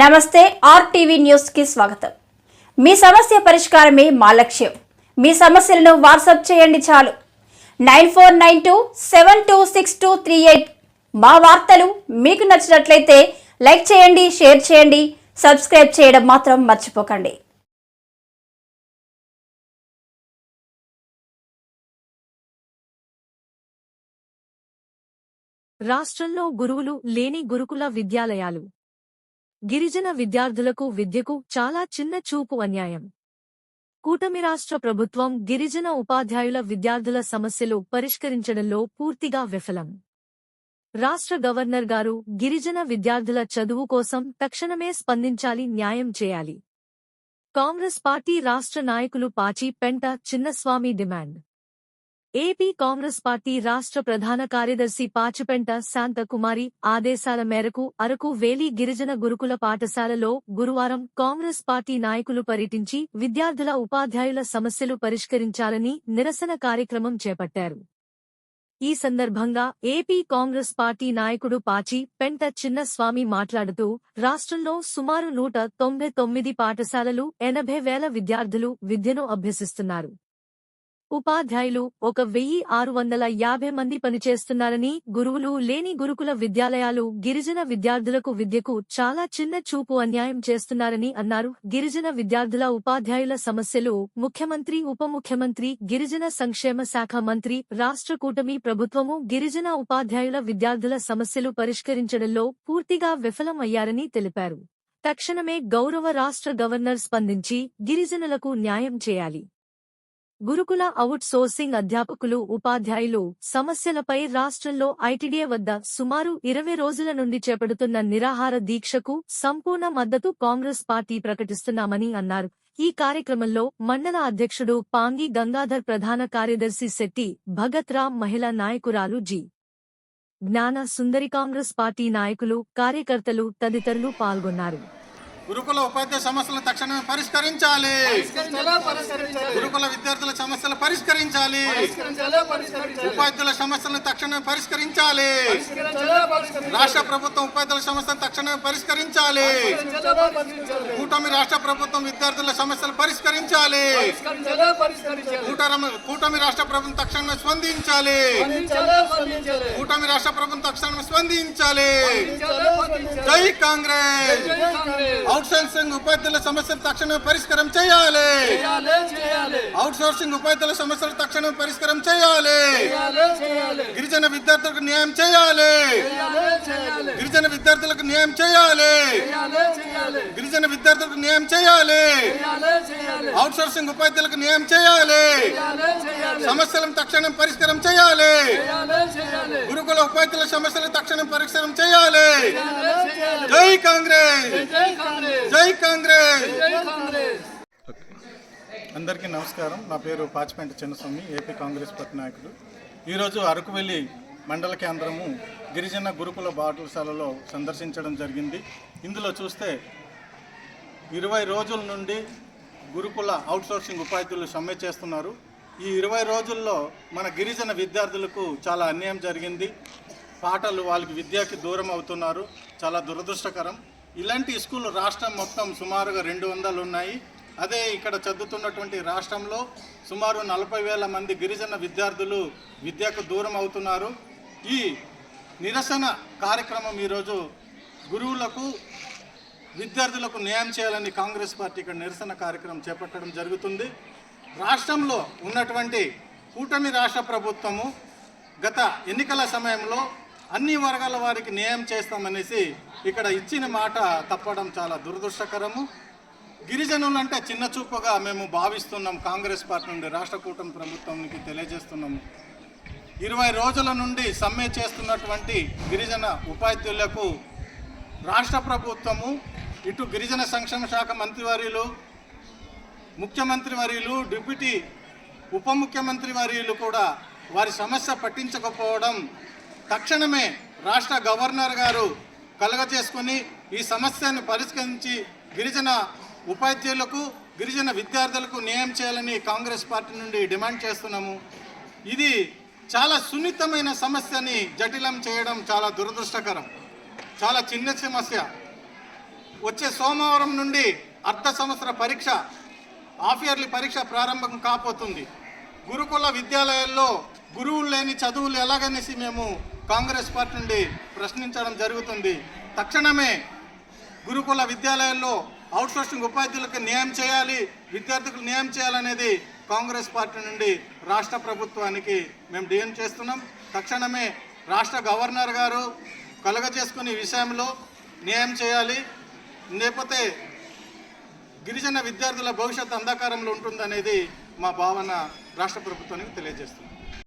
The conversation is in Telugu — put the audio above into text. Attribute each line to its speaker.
Speaker 1: నమస్తే ఆర్టీవీ న్యూస్కి స్వాగతం. మీ సమస్య పరిష్కారమే మా లక్ష్యం. మీ సమస్యలను వాట్సాప్ చేయండి చాలు. Nine four nine two seven two six two three eight మా వార్తలు మీకు నచ్చినట్లయితే లైక్ చేయండి షేర్ చేయండి సబ్స్క్రైబ్ చేయడం మాత్రం మర్చిపోకండి.
Speaker 2: రాష్ట్రంలో గురువులు లేని గురుకుల విద్యాలయాలు. గిరిజన విద్యార్థులకు విద్యకు చాలా చిన్న చూపు అన్యాయం. కూటమి రాష్ట్ర ప్రభుత్వం గిరిజన ఉపాధ్యాయుల విద్యార్థుల సమస్యలు పరిష్కరించడంలో పూర్తిగా విఫలం. రాష్ట్ర గవర్నర్ గారు గిరిజన విద్యార్థుల చదువు కోసం తక్షణమే స్పందించాలి న్యాయం చేయాలి. కాంగ్రెస్ పార్టీ రాష్ట్ర నాయకులు Pachipenta Chinnaswamy demand. AP Congress party రాష్ట్ర ప్రధాన కార్యదర్శి పాచిపెంట శాంతకుమారి ఆదేశాల మేరకు అరకు వేలి గిరిజన గురుకుల పాఠశాలలో గురువారం కాంగ్రెస్ పార్టీ నాయకులు పర్యటించి విద్యార్థుల ఉపాధ్యాయుల సమస్యలు పరిష్కరించాలని నిరసన కార్యక్రమం చేపట్టారు. ఈ సందర్భంగా ఏపీ కాంగ్రెస్ పార్టీ నాయకుడు పాచి పెంట చిన్నస్వామి మాట్లాడుతూ రాష్ట్రంలో సుమారు నూట తొంభై తొమ్మిది పాఠశాలలు ఎనభై వేల విద్యార్థులు విద్యను అభ్యసిస్తున్నారు. ఉపాధ్యాయులు ఒక వెయ్యి ఆరు వందల యాభై మంది పనిచేస్తున్నారని గురువులు లేని గురుకుల విద్యాలయాలు గిరిజన విద్యార్థులకు విద్యకు చాలా చిన్న చూపు అన్యాయం చేస్తున్నారని అన్నారు. గిరిజన విద్యార్థుల ఉపాధ్యాయుల సమస్యలు ముఖ్యమంత్రి ఉప ముఖ్యమంత్రి గిరిజన సంక్షేమ శాఖ మంత్రి రాష్ట్ర కూటమి ప్రభుత్వము గిరిజన ఉపాధ్యాయుల విద్యార్థుల సమస్యలు పరిష్కరించడంలో పూర్తిగా విఫలం అయ్యారని తెలిపారు. తక్షణమే గౌరవ రాష్ట్ర గవర్నర్ స్పందించి గిరిజనులకు న్యాయం చేయాలి. గురుకుల అవుట్ సోర్సింగ్ అధ్యాపకులు ఉపాధ్యాయులు సమస్యలపై రాష్ట్రంలో ఐటీడీఏ వద్ద సుమారు ఇరవై రోజుల నుండి చేపడుతున్న నిరాహార దీక్షకు సంపూర్ణ మద్దతు కాంగ్రెస్ పార్టీ ప్రకటిస్తున్నామని అన్నారు. ఈ కార్యక్రమంలో మండల అధ్యక్షుడు పాంగి గంగాధర్ ప్రధాన కార్యదర్శి శెట్టి భగత్ రామ్ మహిళా నాయకురాలు జి. జ్ఞాన సుందరి కాంగ్రెస్ పార్టీ నాయకులు కార్యకర్తలు తదితరులు పాల్గొన్నారు.
Speaker 3: గురుకుల ఉపాధ్యాయ సమస్యలను తక్షణమే పరిష్కరించాలి. గురుకుల విద్యార్థుల సమస్యలు పరిష్కరించాలి. ఉపాధ్యాయుల సమస్యలను తక్షణమే పరిష్కరించాలి. రాష్ట్ర ప్రభుత్వం ఉపాధ్యాయుల సమస్యలను తక్షణమే పరిష్కరించాలి. కూటమి రాష్ట్ర ప్రభుత్వం విద్యార్థుల సమస్యలు పరిష్కరించాలి. కూటమి రాష్ట్ర ప్రభుత్వం తక్షణమే స్పందించాలి. కూటమి రాష్ట్ర ప్రభుత్వం తక్షణమే స్పందించాలి. జై కాంగ్రెస్! అవుట్ సోర్సింగ్ ఉపాధ్యాయుల సమస్యలు తక్షణమే పరిష్కారం చేయాలి. అవుట్ సోర్సింగ్ ఉపాధ్యాయుల సమస్యలు తక్షణమే పరిష్కారం చేయాలి. గిరిజన విద్యార్థులకు న్యాయం చేయాలి. గిరిజన విద్యార్థులకు న్యాయం చేయాలి. గిరిజన విద్యార్థులకు న్యాయం చేయాలి. అవుట్ సోర్సింగ్ ఉపాధ్యాయులకు న్యాయం చేయాలి. సమస్యలను తక్షణం పరిష్కారం చేయాలి. గురుకుల ఉపాధ్యాయుల సమస్యలు తక్షణం పరిష్కారం చేయాలి. జై కాంగ్రెస్.
Speaker 4: జై కాంగ్రెస్!
Speaker 3: జై కాంగ్రెస్!
Speaker 4: జై కాంగ్రెస్
Speaker 3: అందరికీ నమస్కారం. నా పేరు పాచిపెంట చిన్నస్వామి ఏపీ కాంగ్రెస్ పార్టీ నాయకుడు. ఈరోజు అరకువెల్లి మండల కేంద్రము గిరిజన గురుకుల పాఠశాలలో సందర్శించడం జరిగింది. ఇందులో చూస్తే ఇరవై రోజుల నుండి గురుకుల అవుట్సోర్సింగ్ ఉపాధ్యాయులు సమ్మె చేస్తున్నారు. ఈ ఇరవై రోజుల్లో మన గిరిజన విద్యార్థులకు చాలా అన్యాయం జరిగింది. పాటలు వాళ్ళకి విద్యకి దూరం అవుతున్నారు. చాలా దురదృష్టకరం. ఇలాంటి స్కూల్ రాష్ట్రం మొత్తం సుమారుగా రెండు వందలు ఉన్నాయి. అదే ఇక్కడ చదువుతున్నటువంటి రాష్ట్రంలో సుమారు నలభై వేల మంది గిరిజన విద్యార్థులు విద్యకు దూరం అవుతున్నారు. ఈ నిరసన కార్యక్రమం ఈరోజు గురువులకు విద్యార్థులకు న్యాయం చేయాలని కాంగ్రెస్ పార్టీ ఇక్కడ నిరసన కార్యక్రమం చేపట్టడం జరుగుతుంది. రాష్ట్రంలో ఉన్నటువంటి కూటమి రాష్ట్ర ప్రభుత్వము గత ఎన్నికల సమయంలో అన్ని వర్గాల వారికి న్యాయం చేస్తామనేసి ఇక్కడ ఇచ్చిన మాట తప్పడం చాలా దురదృష్టకరము. గిరిజనులు అంటే చిన్న చూపుగా మేము భావిస్తున్నాం కాంగ్రెస్ పార్టీ నుండి రాష్ట్ర కూటమి ప్రభుత్వానికి తెలియజేస్తున్నాము. ఇరవై రోజుల నుండి సమ్మె చేస్తున్నటువంటి గిరిజన ఉపాధ్యాయులకు రాష్ట్ర ప్రభుత్వము ఇటు గిరిజన సంక్షేమ శాఖ మంత్రివర్యులు ముఖ్యమంత్రి వర్యులు డిప్యూటీ ఉప ముఖ్యమంత్రి వర్యులు కూడా వారి సమస్య పట్టించకపోవడం తక్షణమే రాష్ట్ర గవర్నర్ గారు కలగజేసుకుని ఈ సమస్యను పరిష్కరించి గిరిజన ఉపాధ్యాయులకు గిరిజన విద్యార్థులకు న్యాయం చేయాలని కాంగ్రెస్ పార్టీ నుండి డిమాండ్ చేస్తున్నాము. ఇది చాలా సున్నితమైన సమస్యని జటిలం చేయడం చాలా దురదృష్టకరం. చాలా చిన్న సమస్య. వచ్చే సోమవారం నుండి అర్ధ సంవత్సర పరీక్ష హాఫ్ ఇయర్లీ పరీక్ష ప్రారంభం కాపోతుంది గురుకుల విద్యాలయాల్లో గురువులు లేని చదువులు ఎలాగనేసి మేము కాంగ్రెస్ పార్టీ నుండి ప్రశ్నించడం జరుగుతుంది. తక్షణమే గురుకుల విద్యాలయాల్లో అవుట్సోర్సింగ్ ఉపాధ్యాయులకు న్యాయం చేయాలి విద్యార్థులకు న్యాయం చేయాలనేది కాంగ్రెస్ పార్టీ నుండి రాష్ట్ర ప్రభుత్వానికి మేము డిఎం చేస్తున్నాం. తక్షణమే రాష్ట్ర గవర్నర్ గారు కలగజేసుకునే విషయంలో న్యాయం చేయాలి. లేకపోతే గిరిజన విద్యార్థుల భవిష్యత్తు అంధకారంలో ఉంటుందనేది మా భావన రాష్ట్ర ప్రభుత్వానికి తెలియజేస్తుంది